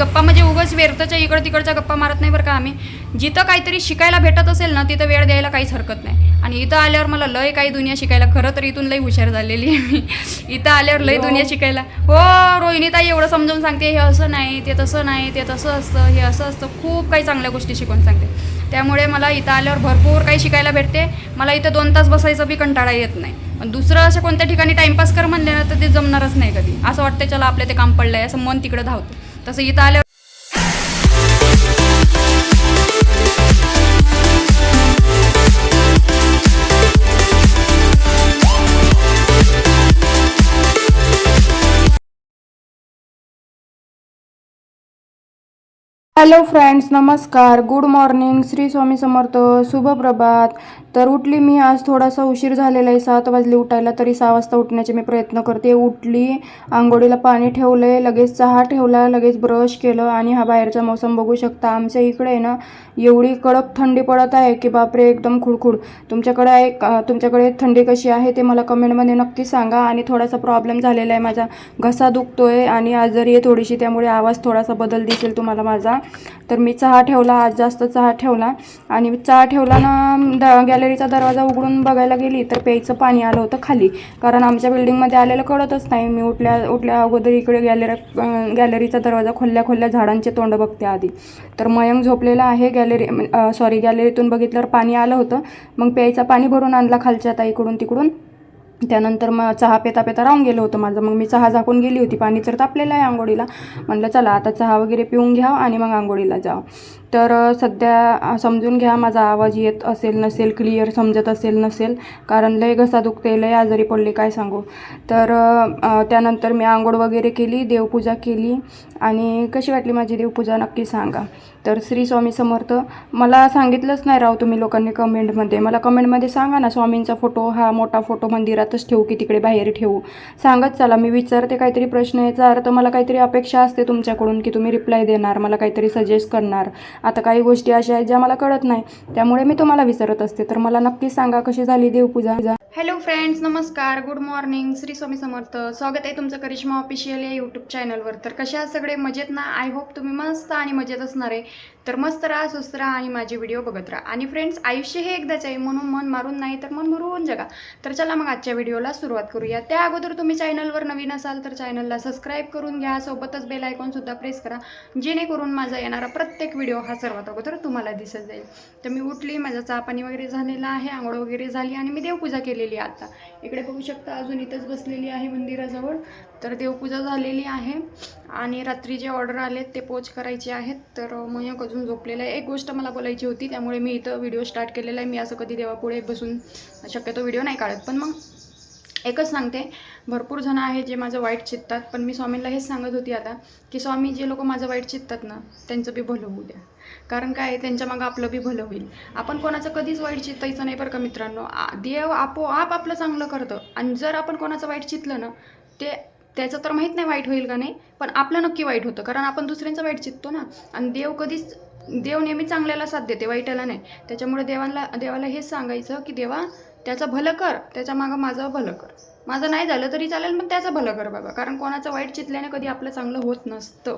गप्पा म्हणजे उगाच व्यर्थच्या इकडं तिकडच्या गप्पा मारत नाही बरं का आम्ही. जिथं काहीतरी शिकायला भेटत असेल ना तिथं वेळ द्यायला काहीच हरकत नाही. आणि इथं आल्यावर मला लय काही दुनिया शिकायला खरं तर इथून लय हुशार झालेली आहे मी. इथं आल्यावर लय दुनिया शिकायला. हो रोहिणीताई एवढं समजावून सांगते हे असं नाही ते तसं नाही ते तसं असतं हे असं असतं. खूप काही चांगल्या गोष्टी शिकवून सांगते. त्यामुळे मला इथं आल्यावर भरपूर काही शिकायला भेटते. मला इथं दोन तास बसायचं बी कंटाळा येत नाही. पण दुसरं असं कोणत्या ठिकाणी टाईमपास कर म्हणले ना तर ते जमणारच नाही कधी. असं वाटतं चला आपल्या ते काम पडलंय असं मन तिकडं धावतं. तसं इथं आल्यावर हॅलो फ्रेंड्स नमस्कार. Good morning Shri Swami Samarth. शुभ प्रभात. तर उठली मी. आज थोडासा उशीर झालेला आहे. सात वाजले उठायला तरी सहा वाजता उठण्याचे मी प्रयत्न करते. उठली आंघोळीला पाणी ठेवलं आहे लगेच चहा ठेवला लगेच ब्रश केलं आणि हा बाहेरचा मोसम बघू शकता. आमच्या इकडे आहे ना एवढी कडक थंडी पडत आहे की बापरे एकदम खुडखुड. तुमच्याकडे आहे तुमच्याकडे थंडी कशी आहे ते मला कमेंटमध्ये नक्की सांगा आणि थोडासा प्रॉब्लेम झालेला आहे. माझा घसा दुखतो आहे आणि आजारी आहे थोडीशी त्यामुळे आवाज थोडासा बदल दिसेल तुम्हाला माझा. तर मी चहा ठेवला आज जास्त चहा ठेवला. आणि चहा ठेवला ना द गॅलरीचा दरवाजा उघडून बघायला गेली तर प्यायचं पाणी आलं होतं खाली. कारण आमच्या बिल्डिंगमध्ये आलेलं कळतच नाही. मी उठल्या उठल्या अगोदर इकडे गॅलरी गॅलरीचा दरवाजा खोलल्या खोलल्या झाडांचे तोंड बघते आधी. तर मयंक झोपलेला आहे गॅलरी सॉरी गॅलरीतून बघितल्यावर पाणी आलं होतं. मग प्यायचं पाणी भरून आणला खालच्या ताईकडून तिकडून. त्यानंतर मग चहा पेता पेता राहून गेलं होतं माझं. मग मी चहा झाकून गेली होती. पाणी तर तापलेलं आहे आंघोळीला. म्हणलं चला आता चहा वगैरे पिऊन घ्या आणि मग आंघोळीला जावं. तर सध्या समजून घ्या माझा आवाज येत असेल नसेल क्लिअर समजत असेल नसेल. कारण लय घसा दुखते लय आजारी पडले काय सांगू. तर त्यानंतर मी आंघोळ वगैरे केली देवपूजा केली. आणि कशी वाटली माझी देवपूजा नक्की सांगा. तर श्री स्वामी समर्थ मला सांगितलंच नाही राव तुम्ही लोकांनी कमेंटमध्ये. मला कमेंटमध्ये सांगा ना स्वामींचा फोटो हा मोठा फोटो मंदिरातच ठेवू की तिकडे बाहेर ठेवू. सांगत चला मी विचारते काहीतरी प्रश्न याचा. अर्थ मला काहीतरी अपेक्षा असते तुमच्याकडून की तुम्ही रिप्लाय देणार मला काहीतरी सजेस्ट करणार. आता काही गोष्टी अशा आहेत ज्या मला कळत नाही. त्यामुळे मी तुम्हाला विचारत असते. तर मला नक्की सांगा कशी झाली देवपूजा? हॅलो फ्रेंड्स नमस्कार. Good morning Shri Swami Samarth. स्वागत आहे तुमचं करिश्मा ऑफिशियल या यूट्यूब चॅनलवर तर कशा सगळे? मजेत ना? आय होप तुम्ही मस्त आणि मजेत असणार आहे. तर मस्त राहा सुस्त राहा आणि माझे व्हिडिओ बघत राहा. आणि फ्रेंड्स आयुष्य हे एकदाच आहे. म्हणून मन मारून नाही तर मन भरून जगा. तर चला मग आजच्या व्हिडिओला सुरुवात करूया. त्या अगोदर तुम्ही चॅनलवर नवीन असाल तर चॅनलला सबस्क्राईब करून घ्या. सोबतच बेल आयकॉनसुद्धा प्रेस करा. जेणेकरून माझा येणारा प्रत्येक व्हिडिओ हा सर्वात अगोदर तुम्हाला दिसत जाईल. तर मी उठली माझा चहा पाणी वगैरे झालेला आहे आंघोळ वगैरे झाली आणि मी देवपूजा केलेली आहे आता. इकडे बघू शकता अजून इथंच बसलेली आहे मंदिराजवळ. तर देवपूजा झालेली आहे. आणि रात्री जे ऑर्डर आले ते पोच करायचे आहेत. तर मयक अजून झोपलेलं आहे. एक गोष्ट मला बोलायची होती त्यामुळे मी इथं व्हिडिओ स्टार्ट केलेला आहे. मी असं कधी देवापुढे बसून शक्यतो व्हिडिओ नाही काढत. पण मग एकच सांगते भरपूर जण आहेत जे माझं वाईट चित्तात पण मी स्वामींना हेच सांगत होती आता की स्वामी जे लोक माझं वाईट चित्तात ना त्यांचं बी भलं होऊ द्या. कारण काय आहे, त्यांच्या मागं आपलं बी भलं होईल. आपण कोणाचं कधीच वाईट चित्तायचं नाही बरं का मित्रांनो. देव आपोआप आपलं चांगलं करतं. आणि जर आपण कोणाचं वाईट चितलं ना ते त्याचं तर माहीत नाही वाईट होईल का नाही पण आपलं नक्की वाईट होतं. कारण आपण दुसऱ्यांचं वाईट चित्तो ना. आणि देव कधीच देव नेहमी चांगल्याला साथ देते वाईटाला नाही. त्याच्यामुळे देवाला देवाला हेच सांगायचं की देवा त्याचं भलं कर त्याच्या मागं माझं भलं कर. माझं नाही झालं तरी चालेल पण त्याचं भलं कर बाबा. कारण कोणाचं वाईट चितल्याने कधी आपलं चांगलं होत नसतं.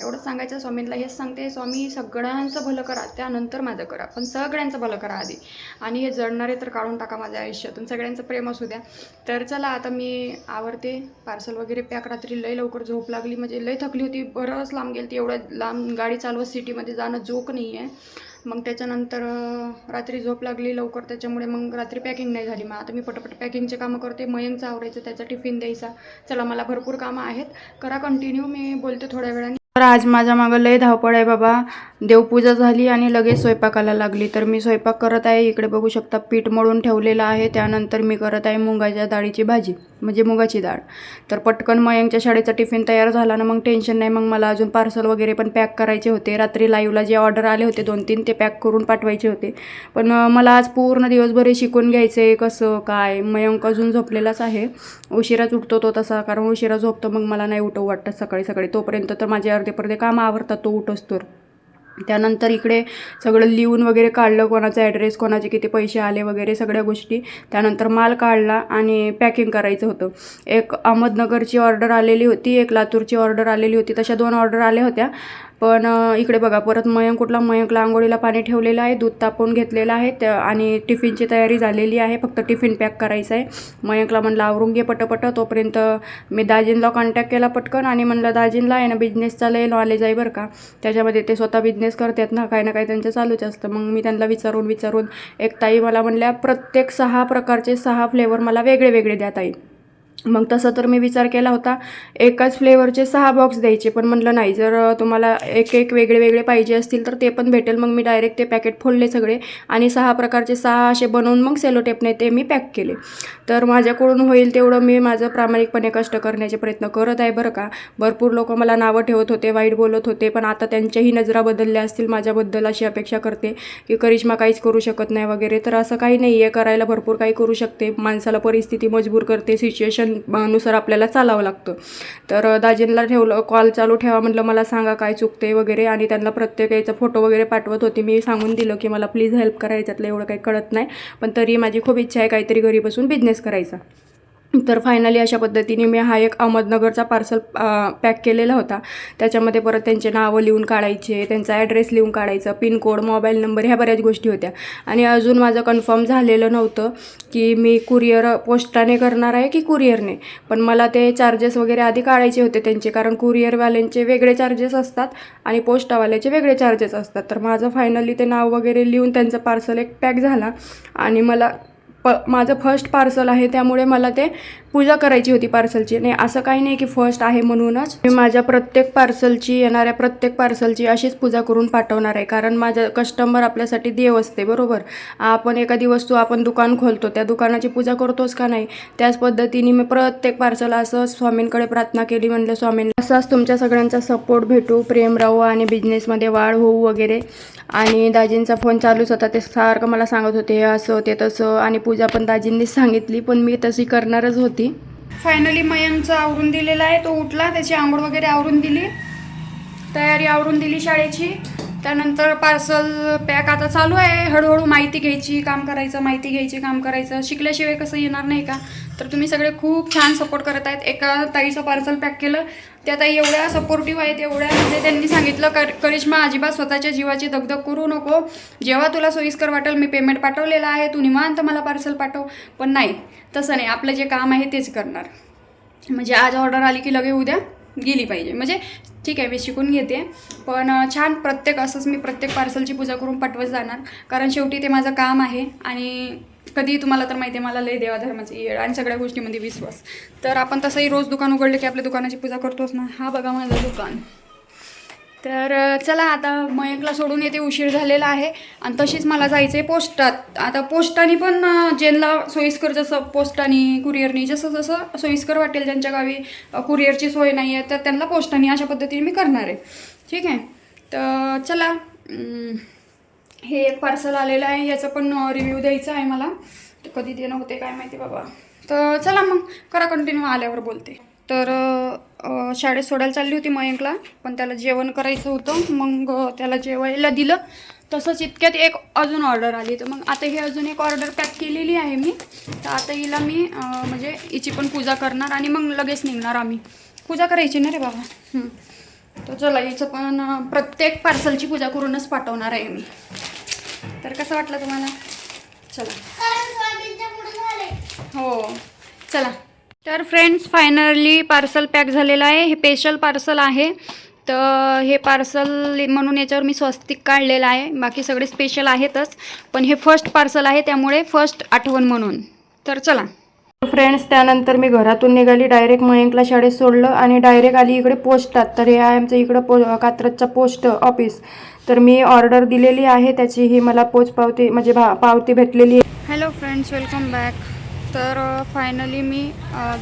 एवढंच सांगायचं स्वामींना हेच सांगते स्वामी सगळ्यांचं भलं करा त्यानंतर माझं करा पण सगळ्यांचं भलं करा आधी. आणि हे जळणारे तर काढून टाका माझ्या आयुष्यातून सगळ्यांचं प्रेम असू द्या. तर चला आता मी आवरते पार्सल वगैरे पॅक रात्री लय लवकर झोप लागली म्हणजे लय थकली होती बरंच लांब गेली एवढं लांब गाडी चालवत सिटीमध्ये जाणं जोक नाही आहे मग त्याच्यानंतर रात्री झोप लागली लवकर त्याच्यामुळे मग रात्री पॅकिंग नाही झाली. मग आता मी पटपट पॅकिंगचे कामं करते मयंकचं आवरायचं त्याचा टिफिन द्यायचा. चला मला भरपूर कामं आहेत. करा कंटिन्यू मी बोलते थोड्या वेळाने. तर आज माझ्या मागं लय धावपळ आहे बाबा. देवपूजा झाली आणि लगेच स्वयंपाकाला लागली. तर मी स्वयंपाक करत आहे. इकडे बघू शकता पीठ मळून ठेवलेलं आहे. त्यानंतर मी करत आहे मुगाच्या डाळीची भाजी. म्हणजे मुगाची डाळ. तर पटकन मयंकच्या शाळेचा टिफिन तयार झाला ना मग टेन्शन नाही. मग मला अजून पार्सल वगैरे पण पॅक करायचे होते. रात्री लाईव्हला जे ऑर्डर आले होते दोन तीन ते पॅक करून पाठवायचे होते. पण मला आज पूर्ण दिवसभर हे शिकून घ्यायचं आहे कसं काय? मयंक अजून झोपलेलाच आहे. उशिराच उठतो तो तसा कारण उशिरा झोपतो मग मला नाही उठव वाटतं सकाळी सकाळी. तोपर्यंत तर माझे अर्धे पर्धे काम आवरतात तो उठोस तर. त्यानंतर इकडे सगळं लिहून वगैरे काढलं कोणाचा ॲड्रेस कोणाचे किती पैसे आले वगैरे सगळ्या गोष्टी. त्यानंतर माल काढला आणि पॅकिंग करायचं होतं. एक अहमदनगरची ऑर्डर आलेली होती एक लातूरची ऑर्डर आलेली होती तशा दोन ऑर्डर आल्या होत्या. पण इकडे बघा परत मयंक कुठला? मयंकला आंघोळीला पाणी ठेवलेलं आहे दूध तापवून घेतलेलं आहे त्या आणि टिफिनची तयारी झालेली आहे फक्त टिफिन पॅक करायचं आहे. मयंकला म्हणलं आवरून घे पटपट तोपर्यंत मी दाजींला कॉन्टॅक्ट केला पटकन आणि म्हणलं दाजींला आहे ना बिझनेसचा लय नॉलेज आहे बरं का. त्याच्यामध्ये ते स्वतः बिझनेस करतात ना काही ना काही त्यांचं चालूच असतं. मग मी त्यांना विचारून विचारून एक ताई मला म्हणल्या प्रत्येक सहा प्रकारचे सहा फ्लेवर मला वेगळे वेगळे द्या ताई. मग तसं तर मी विचार केला होता एकाच फ्लेवरचे सहा बॉक्स द्यायचे पण म्हटलं नाही जर तुम्हाला एक एक वेगळे वेगळे पाहिजे असतील तर ते पण भेटेल. मग मी डायरेक्ट ते पॅकेट फोडले सगळे आणि सहा प्रकारचे सहा असे बनवून मग सेलो टेपने ते मी पॅक केले. तर माझ्याकडून होईल तेवढं मी माझं प्रामाणिकपणे कष्ट करण्याचे प्रयत्न करत आहे बरं का. भरपूर लोक मला नावं ठेवत होते वाईट बोलत होते पण आता त्यांच्याही नजरा बदलल्या असतील माझ्याबद्दल अशी अपेक्षा करते की करिश्मा काहीच करू शकत नाही वगैरे. तर असं काही नाही आहे करायला भरपूर काही करू शकते. माणसाला परिस्थिती मजबूर करते सिच्युएशन नुसार आपल्याला चालावं लागतं. तर दाजींना ठेवलं कॉल चालू ठेवा म्हटलं मला सांगा काय चुकते वगैरे. आणि त्यांना प्रत्येक याचा फोटो वगैरे पाठवत होते. मी सांगून दिलं की मला प्लीज हेल्प करा याच्यातलं एवढं काही कळत नाही. पण तरी माझी खूप इच्छा आहे काहीतरी घरी बसून बिझनेस करायचा. तर फायनली अशा पद्धतीने मी हा एक अहमदनगरचा पार्सल पॅक केलेला होता. त्याच्यामध्ये परत त्यांचे नावं लिहून काढायचे त्यांचा ॲड्रेस लिहून काढायचं पिनकोड मोबाईल नंबर ह्या बऱ्याच गोष्टी होत्या. आणि अजून माझं कन्फर्म झालेलं नव्हतं की मी कुरिअर पोस्टाने करणार आहे की कुरिअरने पण मला ते चार्जेस वगैरे आधी काढायचे होते त्यांचे कारण कुरिअरवाल्यांचे वेगळे चार्जेस असतात आणि पोस्टावाल्याचे वेगळे चार्जेस असतात. तर माझं फायनली ते नाव वगैरे लिहून त्यांचं पार्सल एक पॅक झाला आणि मला प माझं फर्स्ट पार्सल आहे त्यामुळे मला ते पूजा करायची होती पार्सलची नाही असं काही नाही की फर्स्ट आहे म्हणूनच मी माझ्या प्रत्येक पार्सलची येणाऱ्या प्रत्येक पार्सलची अशीच पूजा करून पाठवणार आहे. कारण माझं कस्टमर आपल्यासाठी देव असते बरोबर? आपण एखादी वस्तू आपण दुकान खोलतो त्या दुकानाची पूजा करतोच का नाही? त्याच पद्धतीने मी प्रत्येक पार्सल असं स्वामींकडे प्रार्थना केली म्हणलं स्वामींना असाच तुमच्या सगळ्यांचा सपोर्ट भेटू प्रेम राहू आणि बिझनेसमध्ये वाढ होऊ वगैरे. आणि दाजींचा फोन चालूच होता ते सारखं मला सांगत होते हे असं ते तसं. आणि पूजा पण दाजींनीच सांगितली पण मी तशी करणारच होती. फायनली मयंकचं आवरून दिलेला आहे. तो उठला त्याची आंघोळ वगैरे आवरून दिली. तयारी आवरून दिली शाळेची. त्यानंतर पार्सल पॅक आता चालू आहे. हळूहळू माहिती घ्यायची काम करायचं माहिती घ्यायची काम करायचं. शिकल्याशिवाय कसं येणार नाही का? तर तुम्ही सगळे खूप छान सपोर्ट करत आहेत. एका ताईचं पार्सल पॅक केलं. त्या ताई एवढ्या सपोर्टिव्ह आहेत एवढ्या म्हणजे त्यांनी सांगितलं कर करिश्मा अजिबात स्वतःच्या जीवाची दगदग करू नको. जेव्हा तुला सोयीस्कर वाटेल मी पेमेंट पाठवलेलं आहे. तू निवांत मला पार्सल पाठव. पण नाही तसं नाही. आपलं जे काम आहे तेच करणार. म्हणजे आज ऑर्डर आली की लगे उद्या गेली पाहिजे. म्हणजे ठीक आहे मी शिकून घेते. पण छान प्रत्येक असंच मी प्रत्येक पार्सलची पूजा करून पाठवत जाणार. कारण शेवटी ते माझं काम आहे आणि कधी तुम्हाला तर माहिती आहे मला लय देवाधर्माची येळ आणि सगळ्या गोष्टीमध्ये विश्वास. तर आपण तसंही रोज दुकान उघडलं की आपल्या दुकानाची पूजा करतोच ना. हा बघा माझं दुकान. तर चला आता मयंकला सोडून येते उशीर झालेला आहे. आणि तशीच मला जायचं आहे पोस्टात. आता पोस्टाने पण ज्यांना सोयीस्कर जसं पोस्टाने कुरिअरनी जसं जसं सोयीस्कर वाटेल ज्यांच्या गावी कुरिअरची सोय नाही आहे तर त्यांना पोस्टाने अशा पद्धतीने मी करणार आहे. ठीक आहे? तर चला हे एक पार्सल आलेलं आहे याचं पण रिव्ह्यू द्यायचा आहे मला. तर कधी देणं होते काय माहिती बाबा. तर चला मग करा कंटिन्यू आल्यावर बोलते. तर शाळेत सोडायला चालली होती मयंकला पण त्याला जेवण करायचं होतं. मग त्याला जेवायला दिलं. तसंच इतक्यात एक अजून ऑर्डर आली. तर मग आता ही अजून एक ऑर्डर पॅक केलेली आहे मी. तर आता हिला मी म्हणजे हिची पण पूजा करणार आणि मग लगेच निघणार आम्ही. पूजा करायची ना रे बाबा? तर चला हिचं पण प्रत्येक पार्सलची पूजा करूनच पाठवणार आहे मी. तर कसं वाटलं तुम्हाला? चला. हो. चला. तर फ्रेंड्स फायनली पार्सल पॅक झालेलं आहे. हे स्पेशल पार्सल आहे. तर हे पार्सल म्हणून याच्यावर मी स्वस्तिक काढलेलं आहे. बाकी सगळे स्पेशल आहेतच. पण हे फर्स्ट पार्सल आहे त्यामुळे फर्स्ट आठवण म्हणून. तर चला. फ्रेंड्स त्यानंतर मी घरातून निघाली. डायरेक्ट मयंकला शाळेत सोडलं आणि डायरेक्ट आली इकडे पोस्टात. तर हे आहे आमचं इकडं पो कात्रजचा पोस्ट ऑफिस तर मी ऑर्डर दिलेली आहे. त्याची ही मला पोच पावती म्हणजे भा पावती भेटलेली आहे. हॅलो फ्रेंड्स वेलकम बॅक तर फायनली मी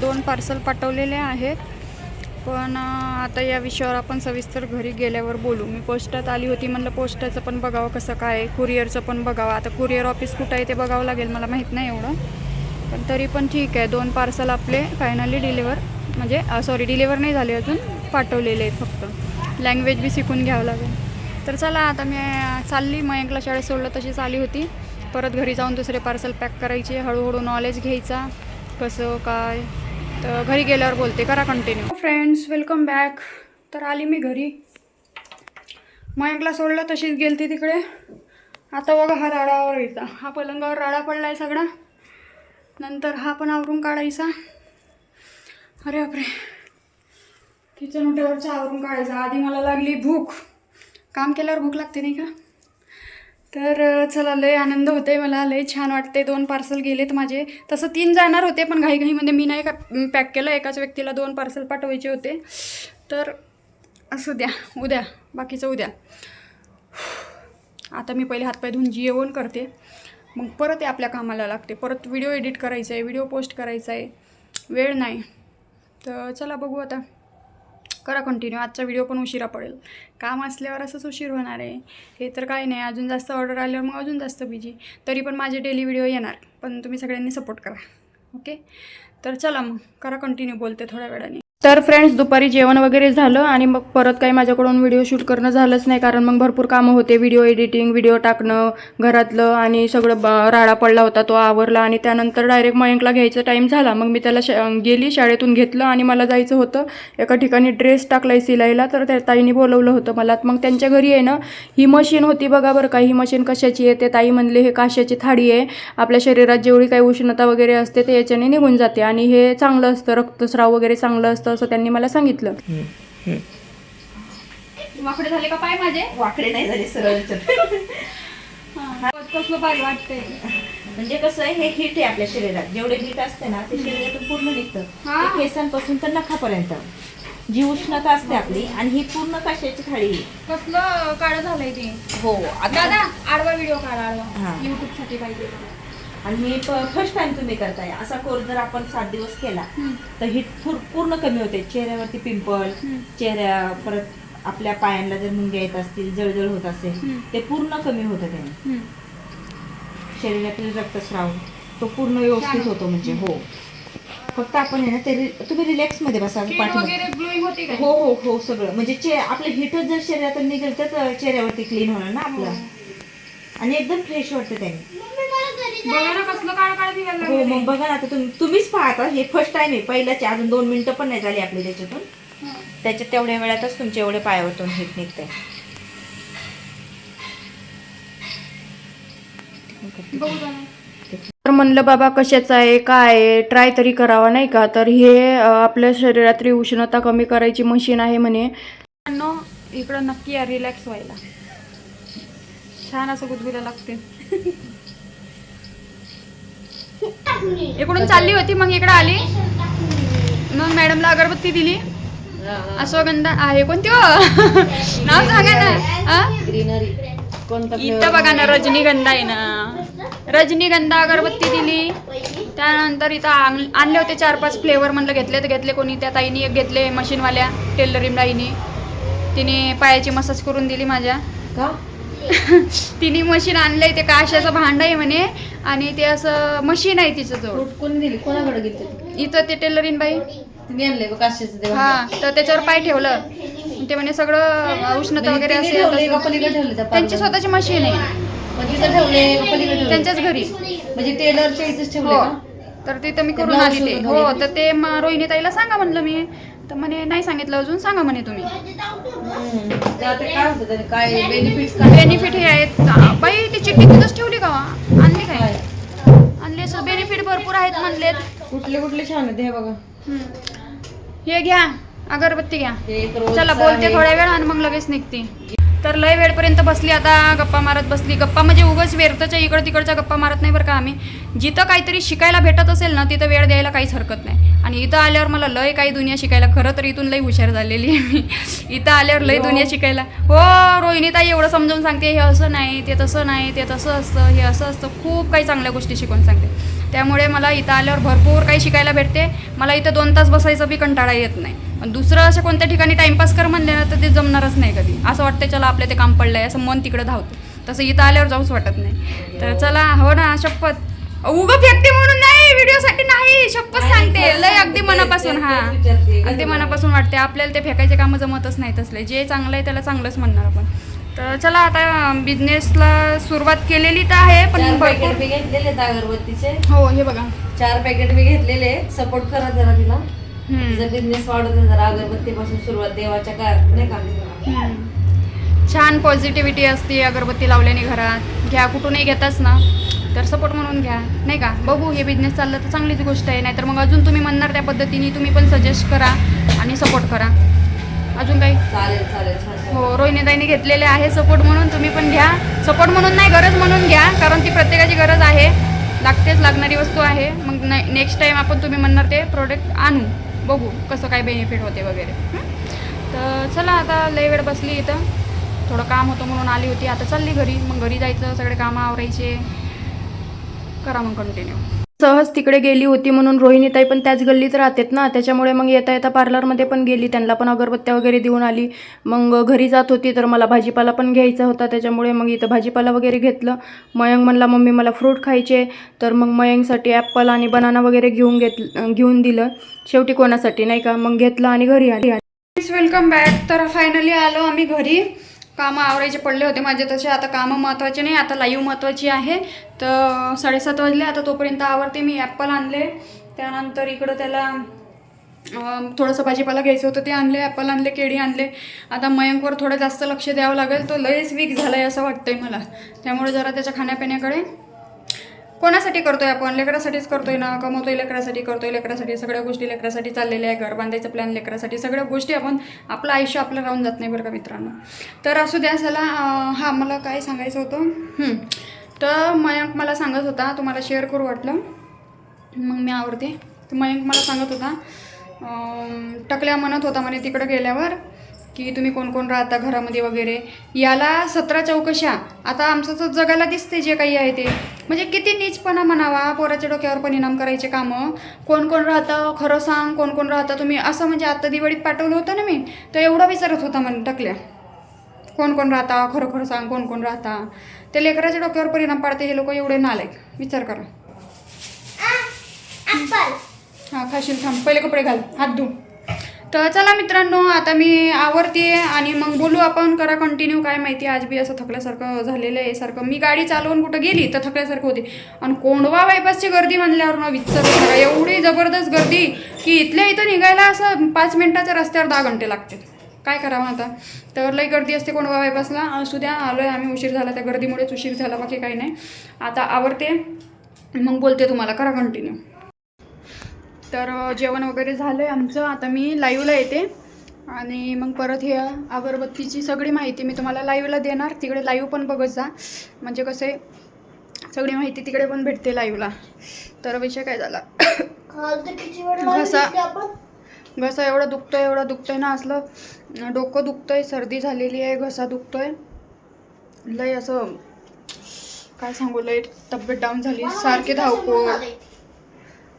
दोन पार्सल पाठवलेले आहेत. पण आता या विषयावर आपण सविस्तर घरी गेल्यावर बोलू. मी पोस्टात आली होती. म्हणलं पोस्टाचं पण बघावं कसं काय कुरिअरचं पण बघावं. आता कुरिअर ऑफिस कुठं आहे ते बघावं लागेल. मला माहीत नाही एवढं. पण तरी पण ठीक आहे. दोन पार्सल आपले फायनली डिलिव्हर म्हणजे सॉरी डिलिव्हर नाही झाले अजून पाठवलेले आहेत फक्त. लँग्वेज बी शिकून घ्यावं लागेल. तर चला आता मी चालली. मयंकला शाळेत सोडलं तशीच आली होती. परत घरी जाऊन दुसरे पार्सल पॅक करायचे. हळूहळू नॉलेज घ्यायचा. कसं काय? तर घरी गेल्यावर बोलते. करा कंटिन्यू फ्रेंड्स वेलकम बॅक तर आली मी घरी. मयंकला सोडलं तशीच गेलती तिकडे. आता बघा हा राडावर येता हा पलंगावर राडा आहे सगळा. नंतर हा पण आवरून काढायचा. अरे बापरे. किचन उठ्यावरचा आवरून काढायचा. आधी मला लागली भूक. काम केल्यावर भूक लागते नाही का? तर चला लय आनंद होते मला. लय छान वाटते दोन पार्सल गेलेत माझे. तसं तीन जाणार होते पण घाईघाईमध्ये मी नाही का पॅक केलं. एकाच व्यक्तीला दोन पार्सल पाठवायचे होते. तर असू द्या. उद्या. बाकीचं उद्या. आता मी पहिले हातपाय धुवून जेवण करते. मग परत आपल्या कामाला लागते. परत व्हिडिओ एडिट करायचा आहे व्हिडिओ पोस्ट करायचा आहे वेळ नाही. तर चला बघू आता. करा कंटिन्यू आजचा व्हिडिओ पण उशिरा पडेल. काम असल्यावर असंच उशीर होणार आहे. हे तर काय नाही. अजून जास्त ऑर्डर आल्यावर मग अजून जास्त बिजी तरी पण माझे डेली व्हिडिओ येणार. पण तुम्ही सगळ्यांनी सपोर्ट करा. ओके तर चला मग. करा कंटिन्यू बोलते थोड्या वेळाने. तर फ्रेंड्स दुपारी जेवण वगैरे झालं आणि मग परत काही माझ्याकडून व्हिडिओ शूट करणं झालंच नाही कारण मग भरपूर कामं होते. व्हिडिओ एडिटिंग व्हिडिओ टाकणं घरातलं आणि सगळं ब राडा पडला होता तो आवरला आणि त्यानंतर डायरेक्ट मयंकला घ्यायचा टाईम झाला. मग मी त्याला शा गेली शाळेतून घेतलं आणि मला जायचं होतं. एका ठिकाणी ड्रेस टाकलाय सिलाईला तर त्या ताईने बोलवलं होतं मला. मग त्यांच्या घरी आहे ना ही मशीन होती बघा बरं का. ही मशीन कशाची आहे? ते ताई म्हणले हे काशाची थाळी आहे. आपल्या शरीरात जेवढी काही उष्णता वगैरे असते ते याच्याने निघून जाते आणि हे चांगलं असतं. रक्तस्राव वगैरे चांगलं असतं. असं त्यांनी मला सांगितलं. वाकडे झाले का पाय माझे? वाकडे नाही झाले सरळ कसलं भारी वाटतंय म्हणजे कसं आहे हे हिट आहे आपल्या शरीरात. जेवढे हिट असते ना ते शरीरातून पूर्ण निघतं. हा. ते केसांपासून तर नखापर्यंत. जी उष्णता असते आपली आणि ही पूर्ण कशाची थाळी आहे. कसलं काळं झालंय ते. हो दादा आडवा व्हिडिओ काढा. आडवा. युट्यूबसाठी पाहिजे. आणि हे फर्स्ट टाइम तुम्ही करताय. असा कोर्स जर आपण सात दिवस केला तर हिट पूर्ण कमी होते. चेहऱ्यावरती पिंपल. चेहऱ्या परत आपल्या पायांना जर मुंग्या येत असतील जळजळ होत असेल. ते पूर्ण कमी होतं त्याने. शरीरातील रक्तस्राव तो पूर्ण व्यवस्थित. होतो म्हणजे हो. फक्त आपण आहे ना ते तुम्ही रिलॅक्समध्ये बसा हो हो हो सगळं. म्हणजे आपलं हिटच जर शरीरातून निघेल तर चेहऱ्यावरती क्लीन होणार ना आपलं. आणि एकदम फ्रेश वाटतं त्याने. बघा ना कसलं काळ काळ दिवायला हो मग बघा ना आता तुम्ही तुम्हीच पाहता हे फर्स्ट टाइम आहे. पहिल्याचे अजून दोन मिनिटं पण नाही झाली आपली त्याच्यातून. त्याच्यात तेवढ्या वेळातच तुमच्या एवढे पायावरतून हिट निघतंय बघू. तर म्हणलं बाबा कशाचं आहे? काय आहे? ट्राय तरी करावा नाही का? तर हे अ, आपल्या शरीरातली उष्णता कमी करायची मशीन आहे म्हणे. इकडं नक्की या रिलॅक्स व्हायला. छान असं गुदगुल्या लागते. इकडून चालली होती मग इकडं आली. मग मॅडमला अगरबत्ती दिली. अश्वगंधा आहे कोणती हो? नाव सांगा ना. हा? इथं बघा ना रजनीगंधा आहे ना. रजनीगंधा अगरबत्ती दिली. त्यानंतर इथं आण- आणले होते चार पाच फ्लेवर म्हणलं घेतले तर घेतले. कोणी त्या ताईनी एक घेतले मशीनवाल्या टेलरिंग ताईनी तिने पायाची मसाज करून दिली माझ्या. तिने मशीन आणलंय ते काशाचं भांड आहे म्हणे आणि ते असं मशीन आहे तिचं जवळ कोणी दिली कोणाकडे गेली इथं ते टेलरिंग बाई. काशीचं हा तर त्याच्यावर पाय ठेवलं. ते म्हणे सगळं उष्णता वगैरे असेल त्यांची? स्वतःची मशीन आहे. ठेवले त्यांच्याच घरी. म्हणजे टेलरच्या इथेच ठेवले हो. तर तिथं मी करून आली ते. हो? तर ते रोहिणी ताईला सांगा म्हणलं मी. तर म्हणे नाही सांगितलं अजून सांगा म्हणे तुम्ही. काय काय बेनिफिट हे आहेत. बाई ती चिठ्ठी तिथंच ठेवली का? आणली काय? आणली असं बेनिफिट भरपूर आहेत म्हणलेत. कुठले कुठले छान आहेत हे बघा. हे घ्या अगरबत्ती घ्या. चला बोलते थोड्या वेळ आणि मग लगेच निघते. तर लय वेळपर्यंत बसली आता गप्पा मारत बसली. गप्पा म्हणजे उगाच व्यर्थच्या इकडं तिकडच्या गप्पा मारत नाही बरं का आम्ही. जिथं काहीतरी शिकायला भेटत असेल ना तिथं वेळ द्यायला काहीच हरकत नाही. आणि इथं आल्यावर मला लय काही दुनिया शिकायला खरं तर इथून लई हुशार झालेली आहे मी. इथं आल्यावर लय दुनिया शिकायला. हो रोहिणी ताई एवढं समजावून सांगते हे असं नाही ते तसं नाही ते तसं असतं हे असं असतं खूप काही चांगल्या गोष्टी शिकवून सांगते. त्यामुळे मला इथं आल्यावर भरपूर काही शिकायला भेटते. मला इथं दोन तास बसायचं बी कंटाळा येत नाही. पण दुसरं असं कोणत्या ठिकाणी टाइमपास कर म्हणले ना तर ते जमणारच नाही कधी. असं वाटतं चला आपल्या ते काम पडलंय असं मन तिकडं धावतं. तसं इथं आल्यावर जाऊच वाटत नाही. तर चला हो ना शपथ. उगं फेकते म्हणून नाही व्हिडिओसाठी नाही शपथ सांगते. लय अगदी मनापासून हा. अगदी मनापासून. वाटते. आपल्याला ते फेकायचे कामं जमतच नाही तसले जे चांगलं आहे त्याला चांगलंच म्हणणार आपण. तर चला आता बिझनेसला सुरुवात केलेली तर आहे पण भरपूर पॅकेट मी घेतलेले अगरबत्तीचे. हो हे बघा. चार पॅकेट मी घेतलेले सपोर्ट करा जरा तिला. तिचा बिझनेस वाढवते जरा. अगरबत्तीपासून सुरुवात देवाच्या काय नाही का. छान पॉझिटिव्हिटी असते अगरबत्ती लावल्याने घरात. घ्या कुठूनही घेताच ना. तर सपोर्ट म्हणून घ्या. नाही का? बघू हे बिझनेस चाललं तर चांगलीच गोष्ट आहे. नाहीतर मग अजून तुम्ही म्हणणार त्या पद्धतीने तुम्ही पण सजेस्ट करा आणि सपोर्ट करा. अजून काही? चालेल चालेल. हो रोहिणीताईने घेतलेले आहे सपोर्ट म्हणून तुम्ही पण घ्या. सपोर्ट म्हणून नाही गरज म्हणून घ्या. कारण ती प्रत्येकाची गरज आहे. लागतेच लागणारी वस्तू आहे. मग नेक्स्ट टाईम आपण तुम्ही म्हणणार ते प्रोडक्ट आणू. बघू कसं काय बेनिफिट होते वगैरे? तर चला आता लय वेळ बसली इथं. थोडं काम होतं म्हणून आली होती. आता चालली घरी. मग घरी जायचं सगळे कामं आवरायचे करा मग कंटिन्यू सहज तिकडे गेली होती म्हणून रोहिणीताई पण त्याच गल्लीत राहतात ना त्याच्यामुळे मग येता येता पार्लरमध्ये पण गेली त्यांना पण अगरबत्त्या वगैरे देऊन आली. मग घरी जात होती तर मला भाजीपाला पण घ्यायचा होता त्याच्यामुळे मग इथं भाजीपाला वगैरे घेतलं. मयंक म्हणला मम्मी मला फ्रूट खायचे. तर मग मयंकसाठी ॲपल आणि बनाना वगैरे घेऊन घेत घेऊन दिलं. शेवटी कोणासाठी नाही का? मग घेतलं आणि घरी आली. वेलकम बॅक तर फायनली आलो आम्ही घरी. कामं आवरायचे पडले होते माझे तसे. आता कामं महत्त्वाचे नाही आता लाईव्ह महत्त्वाची आहे. तर साडेसात वाजले आता तोपर्यंत आवरते मी. ॲपल आणले. त्यानंतर इकडं त्याला थोडंसं भाजीपाला घ्यायचं होतं ते आणले. ॲपल आणले केळी आणले. आता मयंकवर थोडं जास्त लक्ष द्यावं लागेल. तो लयच वीक झाला आहे असं वाटतंय मला. त्यामुळे जरा त्याच्या खाण्यापिण्याकडे कोणासाठी करतोय आपण? लेकरासाठीच करतोय ना? कमवतोय लेकरासाठी करतोय लेकरासाठी सगळ्या गोष्टी लेकरासाठी चाललेल्या आहे घर बांधायचं प्लॅन लेकरासाठी. सगळ्या गोष्टी आपण आपलं आयुष्य आपलं राहून जात नाही बरं का मित्रांनो. तर असू द्या चला हां हा मला काय सांगायचं होतं? तर मयंक मला सांगत होता तुम्हाला शेअर करू वाटलं? मग मी आवडते तर मयंक मला सांगत होता टकल्या म्हणत होता म्हणे तिकडं गेल्यावर की तुम्ही कोण कोण राहता घरामध्ये वगैरे? याला सतरा चौकशा आता आमचं तर जगाला दिसते जे काही आहे ते. म्हणजे किती नीचपणा म्हणावा पोराच्या डोक्यावर परिणाम करायचे कामं. कोण कोण राहतं खरं सांग कोण कोण राहतं. तुम्ही असं म्हणजे आत्ता दिवाळीत पाठवलं होतं ना मी तर एवढं विचारत होता म्हणे टकल्या कोण कोण राहता खरं खरं सांग कोण कोण राहता. ते लेकराच्या डोक्यावर परिणाम पाडते हे लोक एवढे नालायक. विचार करा. हां खाशील थांब पहिले कपडे घाल हात धु तर चला मित्रांनो आता मी आवरते आणि मग बोलू आपण. करा कंटिन्यू काय माहिती आज बी असं थकल्यासारखं झालेलं आहे. सारखं मी गाडी चालवून कुठं गेली तर थकल्यासारखं होते. आणि कोंडवा बायपासची गर्दी म्हणल्यावर ना विचार एवढी जबरदस्त गर्दी की इथल्या इथं निघायला असं पाच मिनटाच्या रस्त्यावर दहा घंटे लागते काय करावं आता? तर लई गर्दी असते कोंडवा बायपासला असू द्या आलो आहे आम्ही उशीर झाला त्या गर्दीमुळेच उशीर झाला बाकी काही नाही. आता आवरते. मग बोलते तुम्हाला. करा कंटिन्यू तर जेवण वगैरे झालं आहे आमचं. आता मी लाईव्हला येते. आणि मग परत हे अगरबत्तीची सगळी माहिती मी तुम्हाला लाईव्हला देणार. तिकडे लाईव्ह पण बघत जा. म्हणजे कसं आहे सगळी माहिती तिकडे पण भेटते लाईव्हला तर विषय काय झाला? घसा. घसा एवढा दुखतोय एवढा दुखतोय ना असलं. डोकं दुखतंय सर्दी झालेली आहे घसा दुखतोय. लय असं काय सांगू लय तब्येत डाऊन झाली. सारखी धावपळ.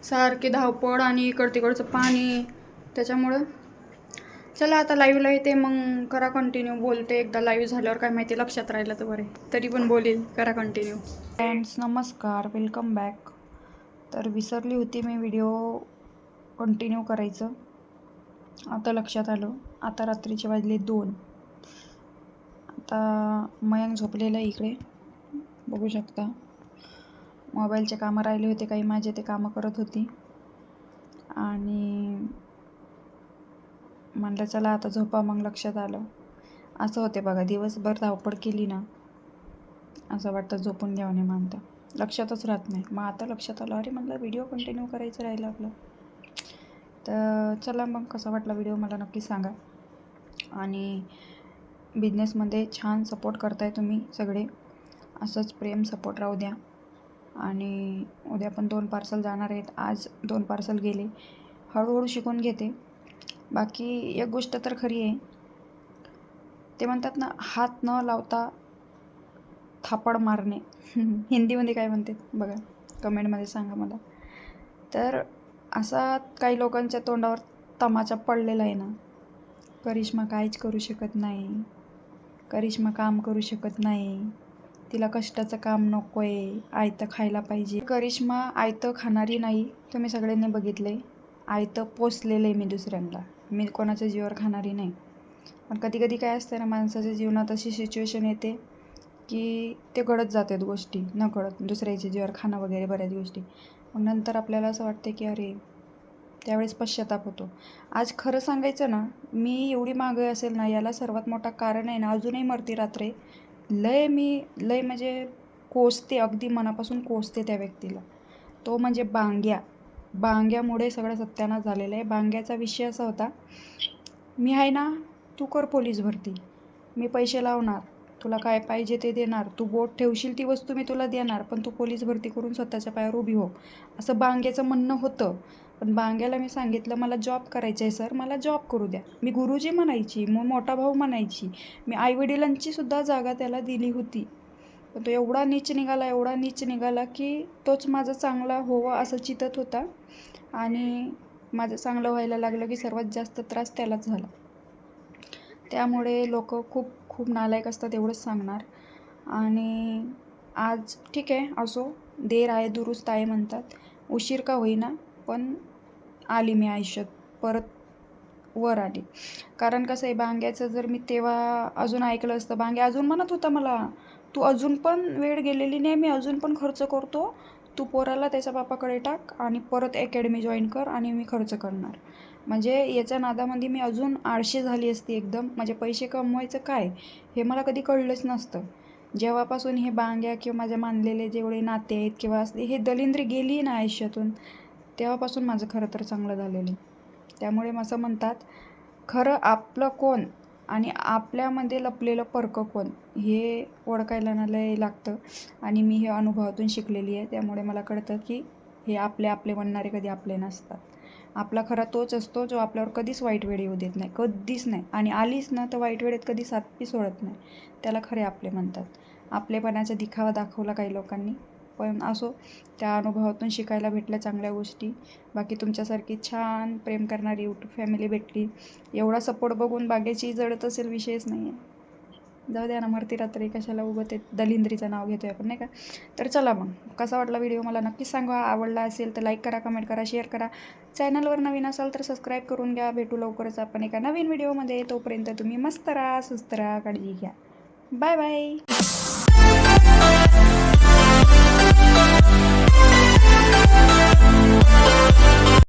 सारखी धावपळ आणि इकड तिकडचं पाणी. त्याच्यामुळं चला आता लाईव्हला येते मग करा कंटिन्यू बोलते एकदा लाईव्ह झाल्यावर काय माहिती लक्षात राहिलं तर बरे. तरी पण बोलेल करा कंटिन्यू फ्रेंड्स नमस्कार. वेलकम बॅक तर विसरली होती मी व्हिडिओ कंटिन्यू करायचं. आता लक्षात आलं. आता रात्रीचे वाजले दोन. आता मयंक झोपलेलं आहे इकडे. बघू शकता. मोबाईलचे कामं राहिले होते काही माझे ते कामं करत होती. आणि म्हणलं चला आता झोपा मग लक्षात आलं. असं होते बघा दिवसभर धावपळ केली ना असं वाटतं झोपून घ्यावं नाही म्हणतं. लक्षातच राहत नाही. मग आता लक्षात आलं अरे म्हटलं व्हिडिओ कंटिन्यू करायचं राहिलं आपलं. तर चला मग कसा वाटला व्हिडिओ मला नक्की सांगा. आणि बिझनेसमध्ये छान सपोर्ट करताय तुम्ही सगळे. असंच प्रेम सपोर्ट राहू द्या. आणि उद्या पण दोन पार्सल जाणार आहेत. आज दोन पार्सल गेले. हळूहळू शिकून घेते. बाकी एक गोष्ट तर खरी आहे. ते म्हणतात ना हात न लावता थापड मारणे. हिंदीमध्ये काय म्हणते? बघा कमेंटमध्ये सांगा मला. तर असा काही लोकांच्या तोंडावर तमाचा पडलेला आहे ना. करिश्मा काहीच करू शकत नाही. करिश्मा काम करू शकत नाही. तिला कष्टाचं काम नको आहे आयतं खायला पाहिजे. करिश्मा आयतं खाणारी नाही तुम्ही सगळ्यांनी बघितले आयतं पोचलेलं आहे मी दुसऱ्यांना. मी कोणाच्या जीवावर खाणारी नाही. पण कधी कधी काय असतं ना माणसाच्या जीवनात अशी सिच्युएशन येते की ते घडत जातात गोष्टी. न कळत दुसऱ्याच्या जीवावर खाणं वगैरे बऱ्याच गोष्टी. मग नंतर आपल्याला असं वाटते की अरे त्यावेळेस पश्चाताप होतो. आज खरं सांगायचं ना मी एवढी मागं असेल ना याला सर्वात मोठा कारण आहे ना अजूनही मरती रात्रे लय मी लय म्हणजे कोसते अगदी मनापासून कोसते त्या व्यक्तीला. तो म्हणजे बांग्या. बांग्यामुळे सगळं सत्यानाश झालेलं आहे. बांग्याचा विषय असा होता मी आहे ना तू कर पोलीस भरती. मी पैसे लावणार. तुला काय पाहिजे ते देणार. तू बोट ठेवशील ती वस्तू मी तुला देणार. पण तू पोलीस भरती करून स्वतःच्या पायावर उभी हो. असं बांग्याचं म्हणणं होतं. पण बांग्याला मी सांगितलं मला जॉब करायचं आहे सर मला जॉब करू द्या. मी गुरुजी म्हणायची मग मोठा भाऊ म्हणायची. मी आईवडिलांची सुद्धा जागा त्याला दिली होती. पण तो एवढा नीच निघाला एवढा नीच निघाला की तोच माझा चांगला होवा असं चितत होता. आणि माझं चांगलं व्हायला लागलं की सर्वात जास्त त्रास त्यालाच झाला. त्यामुळे लोक खूप खूप नालायक असतात एवढंच सांगणार. आणि आज ठीक आहे असो. देर आहे दुरुस्त आहे म्हणतात. उशीर का होईना पण आली मी आयुष्यात. परत वर आली. कारण कसं आहे बांग्याचं जर मी तेव्हा अजून ऐकलं असतं बांग्या अजून म्हणत होता मला तू अजून पण वेळ गेलेली नाही मी अजून पण खर्च करतो. तू पोराला त्याच्या बापाकडे टाक आणि परत अकॅडमी जॉईन कर आणि मी खर्च करणार. म्हणजे याच्या नादामध्ये मी अजून आळशी झाली असती एकदम. म्हणजे पैसे कमवायचं काय हे मला कधी कळलंच नसतं. जेव्हापासून हे बांग्या किंवा माझ्या मानलेले जेवढे नाते आहेत किंवा असले हे दलिंद्री गेली ना आयुष्यातून तेव्हापासून माझं खरं तर चांगलं झालेलं आहे. त्यामुळे असं म्हणतात खरं आपलं कोण आणि आपल्यामध्ये लपलेलं परकं कोण हे ओळखायला ना लय लागतं आणि मी हे अनुभवातून शिकलेली आहे. त्यामुळे मला कळतं की हे आपले आपले म्हणणारे कधी आपले नसतात. आपला खरा तोच असतो जो आपल्यावर कधीच वाईट वेळ येऊ देत नाही कधीच नाही. आणि आलीच ना तर वाईट वेळेत कधी सातपी सोडत नाही. त्याला खरे आपले म्हणतात. आपलेपणाचा दिखावा दाखवला काही लोकांनी. पण असो त्या अनुभवातून शिकायला भेटल्या चांगल्या गोष्टी. बाकी तुमच्यासारखी छान प्रेम करणारी यूट्यूब फॅमिली भेटली. एवढा सपोर्ट बघून बागेची जडत असेल विषयच नाही आहे जाऊ द्या ना मरती रात्री कशाला उभं ते दलिंद्रीचं नाव घेतोय आपण नाही का? तर चला मग कसा वाटला व्हिडिओ मला नक्कीच सांगा. आवडला असेल तर लाईक करा कमेंट करा शेअर करा. चॅनलवर नवीन असाल तर सबस्क्राईब करून घ्या. भेटू लवकरच आपण एका नवीन व्हिडिओमध्ये तोपर्यंत तुम्ही मस्त राहा सुस्त राहा काळजी घ्या. Bye bye Thank you.